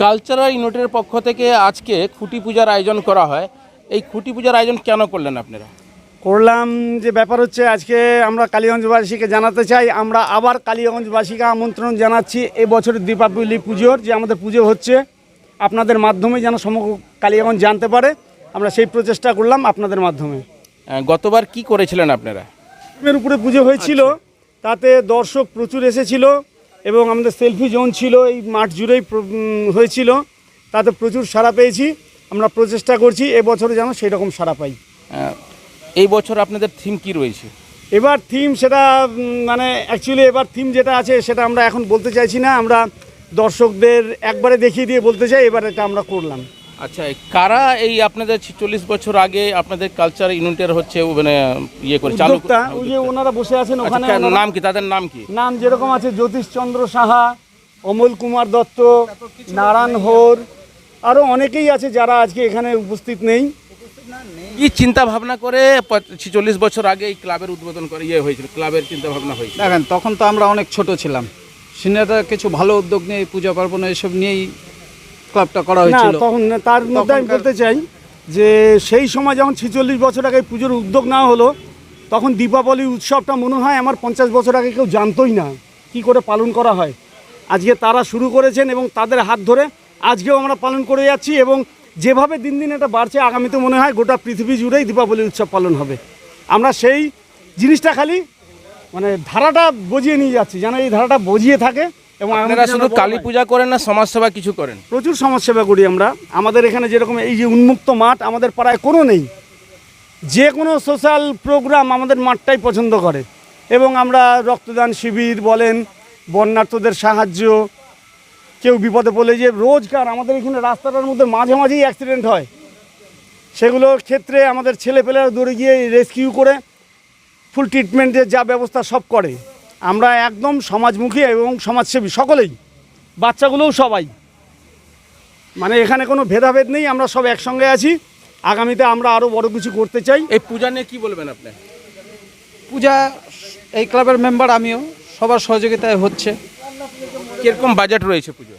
Cultural ইউনিটের পক্ষ থেকে আজকে খুঁটি পূজার আয়োজন করা হয়। এই খুঁটি পূজার আয়োজন কেন করলেন আপনারা? করলাম যে ব্যাপার হচ্ছে আজকে আমরা কালীগঞ্জবাসীকে জানাতে চাই। আমরা আবার কালীগঞ্জবাসীকে আমন্ত্রণ জানাচ্ছি এবছরের দীপাবলি পুজোর যে আমাদের পুজো হচ্ছে। আপনাদের মাধ্যমে যেন সমগ্র কালীগঞ্জ জানতে পারে। আমরা সেই প্রচেষ্টা করলাম আপনাদের মাধ্যমে। গতবার কি করেছিলেন আপনারা? উপরে পুজো হয়েছিল। তাতে দর্শক প্রচুর এসেছিল। এবং আমাদের সেলফি জোন ছিল এই মাঠ জুড়েই হয়েছিল। তাতে প্রচুর সাড়া পেয়েছি। আমরা প্রচেষ্টা করছি এবছরে যেন সেই রকম সাড়া পাই। এই বছর আপনাদের থিম কি রয়েছে? এবার থিম সেটা মানে অ্যাকচুয়ালি এবার থিম যেটা আছে সেটা আমরা এখন বলতে চাইছি না। আমরা দর্শকদের একবারে দেখিয়ে দিয়ে বলতে চাই এবার এটা আমরা করলাম। আচ্ছা কারা এই আপনাদের চল্লিশ বছর আগে আপনাদের কালচার ইউনিটের হচ্ছে মানে ইয়ে করে চালু ওই যে ওনারা বসে আছেন আচ্ছা, ওখানে নাম কি? তাদের নাম কি? নাম যেরকম আছে জ্যোতিষচন্দ্র সাহা অমল কুমার দত্ত নারায়ণ হোর আরও অনেকেই আছে যারা আজকে এখানে উপস্থিত নেই। কি চিন্তা ভাবনা করে চল্লিশ বছর আগে এই ক্লাবের উদ্বোধন করে ইয়ে হয়েছিল ক্লাবের চিন্তা ভাবনা হয়েছিল? দেখেন তখন তো আমরা অনেক ছোট ছিলাম। সিনিয়ররা কিছু ভালো উদ্যোগ নিয়ে পূজা পার্বণ এসব নিয়েই ক্লাবটা করা না হয়েছিল। তখন তার মধ্যে আমি বলতে চাই যে সেই সময় যখন ছেচল্লিশ বছর আগে পুজোর উদ্যোগ নেওয়া হলো তখন দীপাবলি উৎসবটা মনে হয় আমার পঞ্চাশ বছর আগে কেউ জানতোই না কি করে পালন করা হয়। আজকে তারা শুরু করেছেন এবং তাদের হাত ধরে আজকেও আমরা পালন করে যাচ্ছি এবং যেভাবে দিন দিন এটা বাড়ছে আগামীতে মনে হয় গোটা পৃথিবী জুড়েই দীপাবলি উৎসব পালন হবে। আমরা সেই জিনিসটা খালি মানে ধারাটা বজিয়ে নিয়ে যাচ্ছি যেন এই ধারাটা বজিয়ে থাকে। এবং আপনারা শুধু কালী পূজা করেন না সমাজসেবা কিছু করেন? প্রচুর সমাজসেবা করি আমরা। আমাদের এখানে যেরকম এই যে উন্মুক্ত মাঠ আমাদের পাড়ায় কোনো নেই। যে কোনো সোশ্যাল প্রোগ্রাম আমাদের মাঠটাই পছন্দ করে। এবং আমরা রক্তদান শিবির বলেন বন্যার্থদের সাহায্য কেউ বিপদে পড়লে যে রোজকার আমাদের এখানে রাস্তাটার মধ্যে মাঝে মাঝেই অ্যাক্সিডেন্ট হয়। সেগুলোর ক্ষেত্রে আমাদের ছেলেপেলেরা দৌড়ে গিয়ে রেস্কিউ করে ফুল ট্রিটমেন্টের যা ব্যবস্থা সব করে। আমরা একদম সমাজমুখী এবং সমাজসেবী সকলেই। বাচ্চাগুলোও সবাই। মানে এখানে কোনো ভেদাভেদ নেই আমরা সব একসঙ্গে আছি। আগামীতে আমরা আরও বড় কিছু করতে চাই। এই পূজা নিয়ে কী বলবেন আপনি? পূজা এই ক্লাবের মেম্বার আমিও। সবার সহযোগিতায় হচ্ছে। কীরকম বাজেট রয়েছে পুজো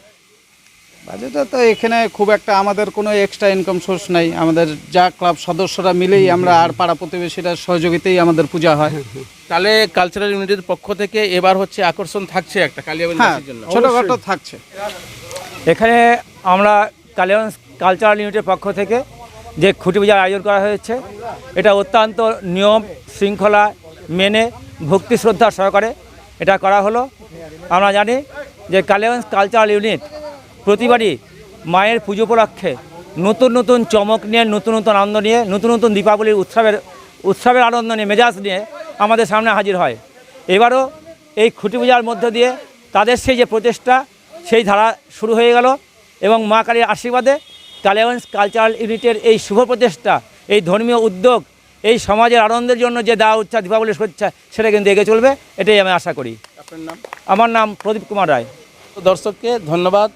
বাজেটে তো এখানে খুব একটা আমাদের কোনো এক্সট্রা ইনকাম সোর্স নাই। আমাদের যা ক্লাব সদস্যরা মিলেই আমরা আর পাড়া প্রতিবেশীরা সহযোগিতাই আমাদের পূজা হয়। তাহলে কালচারাল ইউনিটের পক্ষ থেকে এবার হচ্ছে আকর্ষণ থাকছে একটা হ্যাঁ কালিয়াগঞ্জবাসীর জন্য। ছোটোখাটো থাকছে। এখানে আমরা কালিগঞ্জ কালচারাল ইউনিটের পক্ষ থেকে যে খুঁটি পূজার আয়োজন করা হয়েছে এটা অত্যন্ত নিয়ম শৃঙ্খলা মেনে ভক্তি শ্রদ্ধা সহকারে এটা করা হলো। আমরা জানি যে কালিগঞ্জ কালচারাল ইউনিট প্রতিবারই মায়ের পুজো উপলক্ষে নতুন নতুন চমক নিয়ে নতুন নতুন আনন্দ নিয়ে নতুন নতুন দীপাবলির উৎসবের উৎসবের আনন্দ নিয়ে মেজাজ নিয়ে আমাদের সামনে হাজির হয়। এবারও এই খুঁটি পূজার মধ্য দিয়ে তাদের সেই যে প্রচেষ্টা সেই ধারা শুরু হয়ে গেল এবং মা কালীর আশীর্বাদে কালিয়াগঞ্জ কালচারাল ইউনিটের এই শুভ প্রচেষ্টা এই ধর্মীয় উদ্যোগ এই সমাজের আনন্দের জন্য যে দেওয়া উচ্ছা দীপাবলির শুভেচ্ছা সেটা কিন্তু এগিয়ে চলবে এটাই আমি আশা করি। আপনার নাম? আমার নাম প্রদীপ কুমার রায়। দর্শককে ধন্যবাদ।